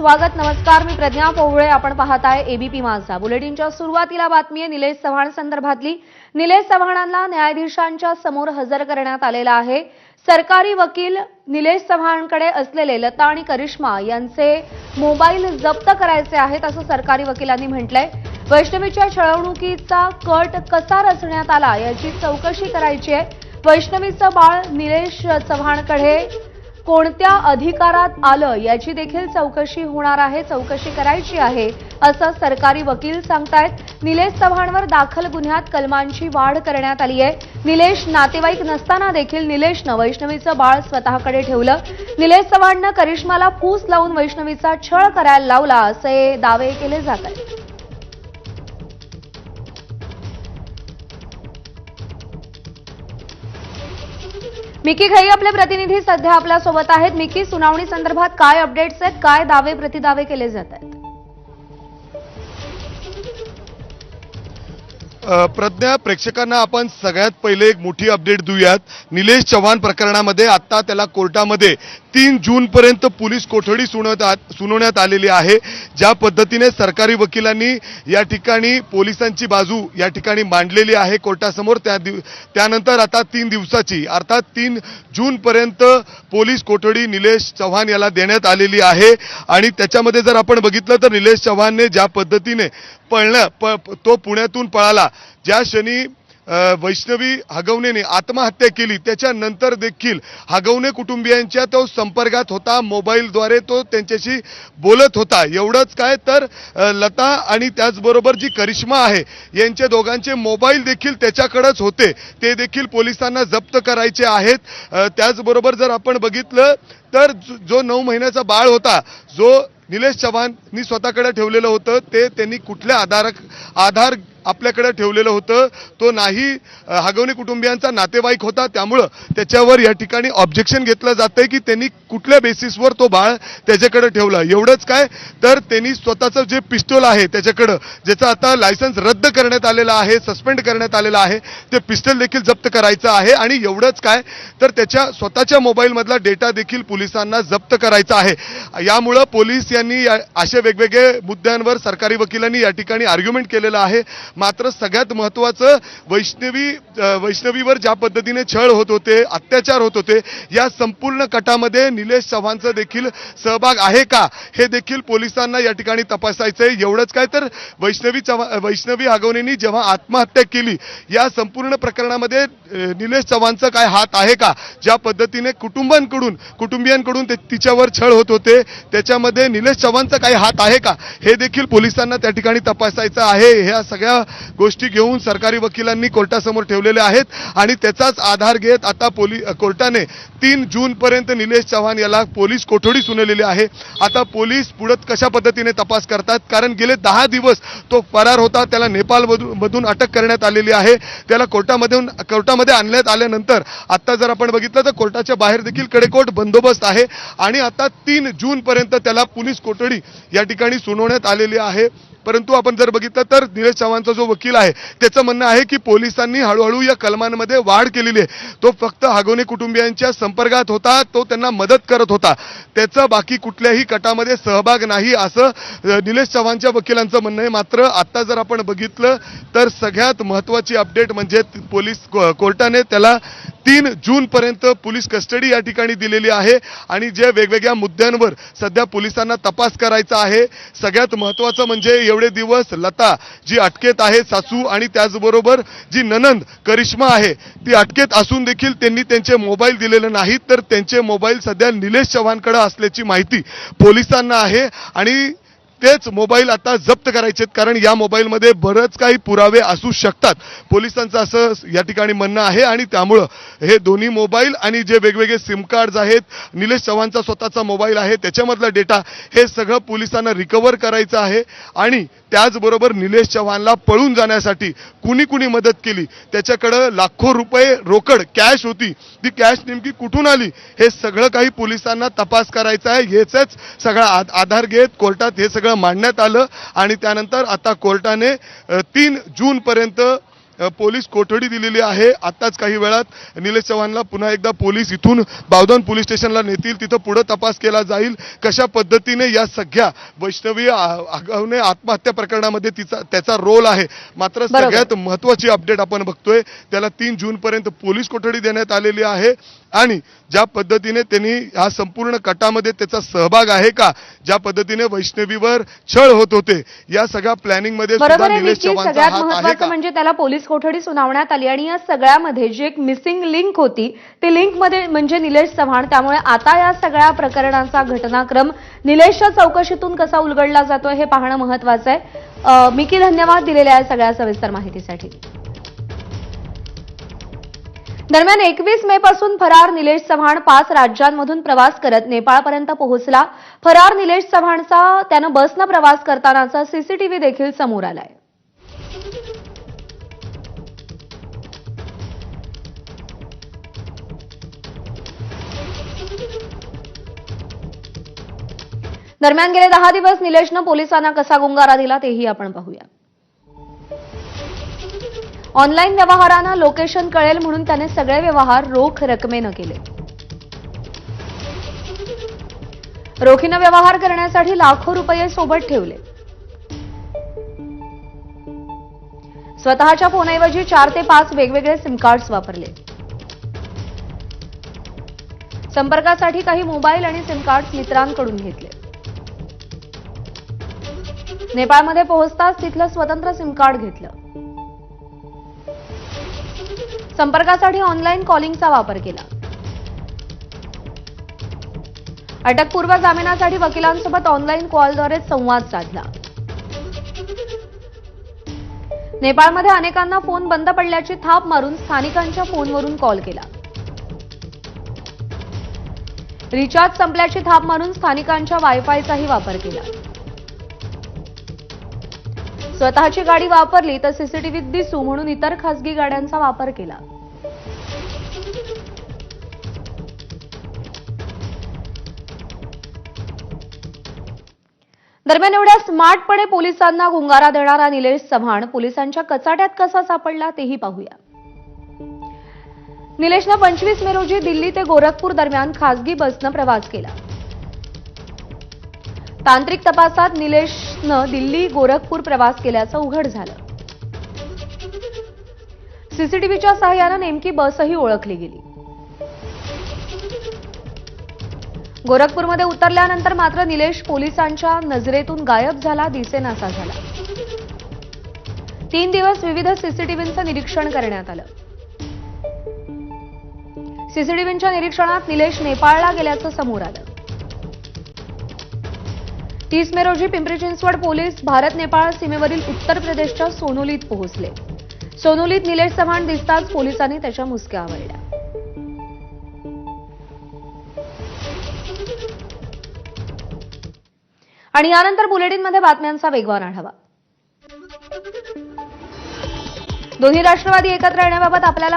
स्वागत नमस्कार. मी प्रज्ञा पोवळे. आपण पाहत आहे एबीपी माझा. बुलेटिनच्या सुरुवातीला बातमी आहे निलेश चव्हाण संदर्भातली. निलेश चव्हाणांना न्यायाधीशांच्या समोर हजर करण्यात आलेला आहे. सरकारी वकील निलेश चव्हाणकडे असलेले लता आणि करिश्मा यांचे मोबाईल जप्त करायचे आहेत असं सरकारी वकिलांनी म्हटलंय. वैष्णवीच्या छळवणुकीचा कट कसा रचण्यात आला याची चौकशी करायची आहे. वैष्णवीचं बाळ निलेश चव्हाणकडे कोणत्या अधिकारात आलं याची देखील चौकशी होणार आहे चौकशी करायची आहे असं सरकारी वकील सांगतायत. निलेश चव्हाणवर दाखल गुन्ह्यात कलमांची वाढ करण्यात आली आहे. निलेश नातेवाईक नसताना देखील निलेशनं वैष्णवीचं बाळ स्वतःकडे ठेवलं. निलेश चव्हाणनं करिश्माला फूस लावून वैष्णवीचा छळ करायला लावला असे दावे केले जात आहेत. मिकी घई आपले प्रतिनिधी सध्या आपल्यासोबत आहेत. मिकी सुनावणी संदर्भात काय अपडेट्स आहेत? काय दावे प्रतिदावे केले जात आहेत? प्रज्ञा प्रेक्षकांना आपण सगळ्यात पहिले एक मोठी अपडेट देऊयात. निलेश चव्हाण प्रकरणामध्ये आता त्याला कोर्टामध्ये तीन जूनपर्यंत पोलीस कोठडी आ सुनवण्यात आलेली आहे. ज्या पद्धतीने सरकारी वकिलांनी या ठिकाणी पोलिसांची बाजू या ठिकाणी मांडलेली आहे कोर्टासमोर त्या दिव त्यानंतर आता तीन दिवसाची अर्थात तीन जूनपर्यंत पोलीस कोठडी निलेश चव्हाण याला देण्यात आलेली आहे. आणि त्याच्यामध्ये जर आपण बघितलं तर निलेश चव्हाणने ज्या पद्धतीने पळणं प तो पुण्यातून पळाला ज्या क्षणी वैष्णवी हगवणेने आत्महत्या केली. त्याच्यानंतर देखील हगवणे कुटुंबियांच्या तो संपर्कात होता. मोबाईलद्वारे तो त्यांच्याशी बोलत होता. एवढंच काय तर लता आणि त्याचबरोबर जी करिश्मा आहे यांचे दोघांचे मोबाईल देखील त्याच्याकडंच होते. ते देखील पोलिसांना जप्त करायचे आहेत. त्याचबरोबर जर आपण बघितलं तर जो- जो नऊ महिन्याचा बाळ होता जो निलेश चव्हाणनी स्वतःकडे ठेवलेलं होतं ते त्यांनी कुठल्या आधार आधार आपल्याकडे ठेवलेलं होतं. तो नाही हागवणे कुटुंबियांचा नातेवाईक होता. त्यामुळं त्याच्यावर या ठिकाणी ऑब्जेक्शन घेतलं जातंय की त्यांनी कुठल्या बेसिसवर तो बाळ त्याच्याकडे ठेवला. एवढंच काय? तर त्यांनी स्वतःचं जे पिस्टोल आहे त्याच्याकडं ज्याचं आता लायसन्स रद्द करण्यात आलेलं आहे सस्पेंड करण्यात आलेलं आहे ते पिस्टल देखील जप्त करायचं आहे. आणि एवढंच काय? तर त्याच्या स्वतःच्या मोबाईलमधला डेटा देखील पोलिसांना जप्त करायचा आहे. यामुळं पोलीस यांनी या- असे वेगवेगळे मुद्द्यांवर सरकारी वकिलांनी या ठिकाणी आर्ग्युमेंट केलेलं आहे. मात्र सगळ्यात महत्वाचं वैष्णवी वैष्णवीवर ज्या पद्धतीने छळ होत होते अत्याचार होत होते या संपूर्ण कटामध्ये निलेश चव्हाणचं देखील सहभाग आहे का? हे देखील पोलिसांना या ठिकाणी तपासायचं आहे एवढंच काय तर वैष्णवी चव्हाण वैष्णवी हगवणेंनी जेव्हा आत्महत्या केली या संपूर्ण प्रकरणामध्ये निलेश चव्हाणचा काय हात आहे का? ज्या पद्धतीने कुटुंबांकडून कुटुंबियांकडून ते तिच्यावर छळ होत होते त्याच्यामध्ये निलेश चव्हाणचा काही हात आहे का? हे देखील पोलिसांना त्या ठिकाणी तपासायचं आहे. ह्या सगळ्या गोष्टी घेऊन सरकारी वकिलांनी कोर्टासमोर ठेवलेल्या आहेत आणि त्याचाच आधार घेत आता पोली कोर्टाने तीन जूनपर्यंत निलेश चव्हाण याला पोलीस कोठडी सुनावलेली आहे. आता पोलीस पुढत कशा पद्धतीने तपास करतात? कारण गेले दहा दिवस तो फरार होता त्याला नेपाळमधून मधून अटक करण्यात आलेली आहे. त्याला कोर्टामधून कोर्टामध्ये आणण्यात आल्यानंतर आता जर आपण बघितलं तर कोर्टाच्या बाहेर देखील कडेकोट बंदोबस्त आहे आणि आता तीन जूनपर्यंत त्याला पोलीस कोठडी या ठिकाणी सुनावण्यात आलेली आहे. परंतु आपण जर बघितलं तर निलेश चव्हाणचं जो वकील आहे त्याचं म्हणणं आहे की पोलिसांनी हळूहळू या कलमांमध्ये वाढ केलेली आहे. तो फक्त हागोने कुटुंबियांच्या संपर्कात होता तो त्यांना मदत करत होता. त्याचा बाकी कुठल्याही कटामध्ये सहभाग नाही असं निलेश चव्हाणच्या वकिलांचं म्हणणं आहे. मात्र आता जर आपण बघितलं तर सगळ्यात महत्वाची अपडेट म्हणजे पोलीस को- कोर्टाने त्याला तीन जूनपर्यंत पोलीस कस्टडी या ठिकाणी दिलेली आहे आणि जे वेगवेगळ्या मुद्द्यांवर सध्या पोलिसांना तपास करायचा आहे. सगळ्यात महत्वाचं म्हणजे एवढे दिवस लता जी अटकेत आहे सासू आणि त्याचबरोबर जी ननंद करिश्मा आहे ती अटकेत असून देखील त्यांनी त्यांचे मोबाईल दिलेले नाहीत. तर त्यांचे मोबाईल सध्या निलेश चव्हाणकडे असल्याची माहिती पोलिसांना आहे आणि तेच मोबाईल आता जप्त करायचे आहेत कारण या मोबाईलमध्ये बरंच काही पुरावे असू शकतात. पोलिसांचं असं या ठिकाणी म्हणणं आहे आणि त्यामुळं हे दोन्ही मोबाईल आणि जे वेगवेगळे सिम कार्ड्स आहेत निलेश चव्हाणचा स्वतःचा मोबाईल आहे त्याच्यामधला डेटा हे सगळं पोलिसांना रिकवर करायचं आहे आणि त्याचबरोबर निलेश चव्हाणला पळून जाण्यासाठी कुणी कुणी मदत केली? त्याच्याकडं लाखो रुपये रोकड कॅश होती. ती कॅश नेमकी कुठून आली? हे सगळं काही पोलिसांना तपास करायचा आहे. हेच सगळा आधार घेत कोर्टात हे सगळं मांडण्यात आलं आणि त्यानंतर आता कोर्टाने तीन जूनपर्यंत पोलीस कोठडी दिलेली आहे. आत्ताच काही वेळात निलेश चव्हाणला पुन्हा एकदा पोलीस इथून बावधन पोलीस स्टेशनला नेतील. तिथं पुढे तपास केला जाईल. कशा पद्धतीने या सगळ्या वैष्णवी आगावने आत्महत्या प्रकरणामध्ये तिचा त्याचा रोल आहे. मात्र. सगळ्यात महत्वाची अपडेट आपण बघतोय त्याला तीन जून पर्यंत पोलीस कोठडी देण्यात आलेली आहे आणि ज्या पद्धतीने त्यांनी ह्या संपूर्ण कटामध्ये त्याचा सहभाग आहे का ज्या पद्धतीने वैष्णवीवर छळ होत होते या सगळ्या प्लॅनिंगमध्ये सुद्धा निलेश का? म्हणजे त्याला पोलीस कोठडी सुनावण्यात आली आणि या सगळ्यामध्ये जी एक मिसिंग लिंक होती ती लिंकमध्ये म्हणजे निलेश चव्हाण. त्यामुळे आता या सगळ्या प्रकरणाचा घटनाक्रम निलेशच्या चौकशीतून कसा उलगडला जातोय हे पाहणं महत्वाचं आहे. मी मिकी धन्यवाद दिलेल्या या सगळ्या सविस्तर माहितीसाठी. दरम्यान एकवीस मे पासून फरार निलेश चव्हाण पाच राज्यांमधून प्रवास करत नेपाळपर्यंत पोहोचला. फरार निलेश चव्हाणचा त्यानं बसनं प्रवास करतानाचा सीसीटीव्ही देखील समोर आलाय. दरम्यान गेले दहा दिवस निलेशनं पोलिसांना कसा गुंगारा दिला तेही आपण पाहूया. ऑनलाईन व्यवहारांना लोकेशन कळेल म्हणून त्याने सगळे व्यवहार रोख रकमेनं केले. रोखीनं व्यवहार करण्यासाठी लाखो रुपये सोबत ठेवले. स्वतःच्या फोनऐवजी चार ते पाच वेगवेगळे सिम कार्ड्स वापरले. संपर्कासाठी काही मोबाईल आणि सिम कार्ड्स मित्रांकडून घेतले. नेपाळमध्ये पोहोचताच तिथलं स्वतंत्र सिम कार्ड घेतलं. संपर्कासाठी ऑनलाईन कॉलिंगचा वापर केला. अटकपूर्व जामिनासाठी वकिलांसोबत ऑनलाईन कॉलद्वारेच संवाद साधला. नेपाळमध्ये अनेकांना फोन बंद पडल्याची थाप मारून स्थानिकांच्या फोनवरून कॉल केला. रिचार्ज संपल्याची थाप मारून स्थानिकांच्या वायफायचाही वापर केला. स्वतःची गाडी वापरली तर सीसीटीव्हीत दिसू म्हणून इतर खासगी गाड्यांचा वापर केला. दरम्यान एवढ्या स्मार्टपणे पोलिसांना गुंगारा देणारा निलेश चव्हाण पोलिसांच्या कचाट्यात कसा सापडला तेही पाहूया. निलेशनं पंचवीस मे रोजी दिल्ली ते गोरखपूर दरम्यान खासगी बसनं प्रवास केला. तांत्रिक तपासात निलेशनं दिल्ली गोरखपूर प्रवास केल्याचं उघड झालं. सीसीटीव्हीच्या सहाय्यानं नेमकी बसही ओळखली गेली. गोरखपूरमध्ये उतरल्यानंतर मात्र निलेश पोलिसांच्या नजरेतून गायब झाला दिसेनासा झाला. तीन दिवस विविध सीसीटीव्हींचं निरीक्षण करण्यात आलं. सीसीटीव्हींच्या निरीक्षणात निलेश नेपाळला गेल्याचं समोर आलं. तीस मे रोजी पिंपरी चिंचवड पोलीस भारत नेपाळ सीमेवरील उत्तर प्रदेशच्या सोनोलीत पोहोचले. सोनोलीत निलेश चव्हाण दिसताच पोलिसांनी त्याच्या मुसक्या आवळल्या. आणि यानंतर बुलेटिनमध्ये बातम्यांचा वेगवान आढावा. दोन्ही राष्ट्रवादी एकत्र येण्याबाबत आपल्याला